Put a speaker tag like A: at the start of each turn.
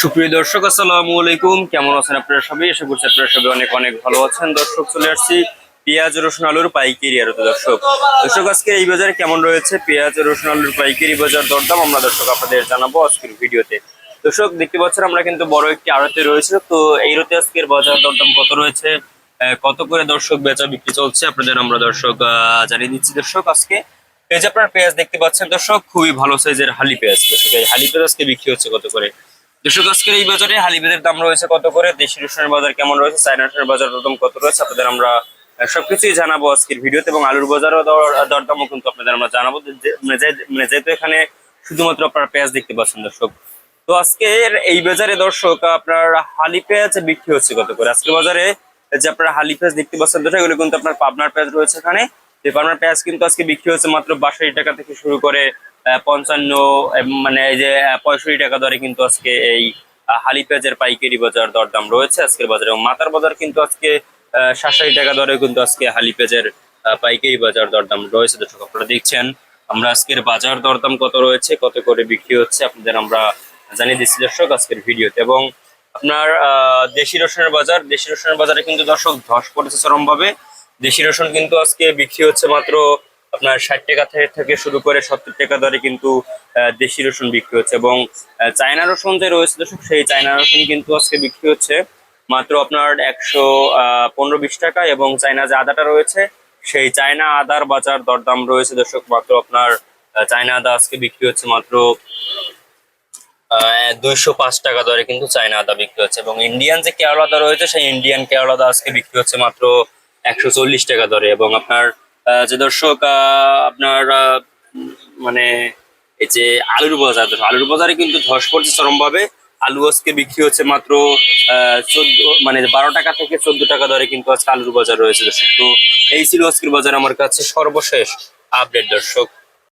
A: সুপ্রিয় দর্শক, আসসালামু আলাইকুম। কেমন আছেন আপনারা সবাই? আশা করছি আপনারা সবাই অনেক অনেক ভালো আছেন। দর্শক, চলে আসছি পেঁয়াজ রসুন আলুর পাইকারি আরতে দর্শক দর্শক, আজকে এই বাজারে কেমন রয়েছে? পেঁয়াজ রসুন আলুর পাইকারি বাজার দরদাম আমরা দর্শক আপনাদের জানাব আজকের ভিডিওতে। দর্শক, দেখতে পাচ্ছেন আমরা কিন্তু বড় একটি আড়তে রয়েছে। তো এই রতে আজকের বাজার দরদাম কত রয়েছে? কত করে দর্শক বেচা বিক্রি চলছে? আপনাদের আমরা দর্শক জানিয়ে দিচ্ছি। দর্শক, আজকে এই যে আপনার পেঁয়াজ দেখতে পাচ্ছেন। দর্শক, খুবই ভালো সাইজের হালি পেঁয়াজ। দর্শক, এই হালি পেঁয়াজ আজকে বিক্রি হচ্ছে কত করে? দর্শক, আজকের এই বাজারে হালিবেদের দাম রয়েছে কত করে? দেশি রসুনের বাজার কেমন রয়েছে? চায়না রসুনের বাজার দাম কত রয়েছে? আপনাদের আমরা সবকিছুই জানাব আজকের ভিডিওতে এবং আলুর বাজারও দর- দরদামও কিন্তু আপনাদের আমরা জানাব। মানে মানে যেহেতু এখানে শুধুমাত্র আপনারা পেঁয়াজ দেখতে পাচ্ছেন দর্শক। তো আজকের এই বাজারে দর্শক, আপনার হালি পেঁয়াজ বিক্রি হচ্ছে কত করে? আজকের বাজারে যে আপনারা হালি পেঁয়াজ দেখতে পাচ্ছেন দর্শক, এগুলো কিন্তু আপনার পাবনার পেঁয়াজ রয়েছে এখানে। পাবনার পেঁয়াজ কিন্তু আজকে বিক্রি হচ্ছে মাত্র বাষট্টি টাকা থেকে শুরু করে পঞ্চান্ন মানে এই যে পঁয়ষট্টি টাকা দরে কিন্তু আজকে এই হালি পেঁয়াজের পাইকারি বাজার দরদাম রয়েছে আজকের বাজারে। এবং মাথার বাজার কিন্তু আজকে সাতষট্টি টাকা দরে কিন্তু আজকে হালি পেঁয়াজের পাইকারি বাজার দরদাম রয়েছে। দর্শক, আপনারা দেখছেন, আমরা আজকের বাজার দরদাম কত রয়েছে, কত করে বিক্রি হচ্ছে, আপনাদের আমরা জানিয়ে দিচ্ছি দর্শক আজকের ভিডিওতে। এবং আপনার দেশি রসুনের বাজার, দেশি রসুনের বাজারে কিন্তু দর্শক ধস পড়েছে চরমভাবে। দেশি রসুন কিন্তু আজকে বিক্রি হচ্ছে মাত্র আপনার ষাট টাকা থেকে শুরু করে সত্তর টাকা দরে কিন্তু দেশি রসুন বিক্রি হচ্ছে এবং চায়না রসুন যে রয়েছে দর্শক, সেই চায়না রসুন কিন্তু আজকে বিক্রি হচ্ছে। মাত্র আপনার একশো পনেরো বিশ টাকা এবং চায়না যে আদাটা রয়েছে, সেই চায়না আদার বাজার দরদাম রয়েছে দর্শক, মাত্র আপনার চায়না আদা আজকে বিক্রি হচ্ছে মাত্র দুইশো পাঁচ টাকা দরে কিন্তু চায়না আদা বিক্রি হচ্ছে এবং ইন্ডিয়ান যে কেরল আদা রয়েছে, সেই ইন্ডিয়ান কেরল আদা আজকে বিক্রি হচ্ছে মাত্র একশো চল্লিশ টাকা দরে এবং আপনার যে দর্শক আপনার মানে এই যে আলুর বাজার আলুর বাজারে কিন্তু ধস পড়ছে চরমভাবে। আলু আজকে বিক্রি হচ্ছে মাত্র চোদ্দ মানে বারো টাকা থেকে চোদ্দ টাকা দরে কিন্তু আজকে আলুর বাজার রয়েছে। দর্শক তো এই ছিল আজকের বাজার আমার কাছে। সর্বশেষ আপডেট, দর্শক।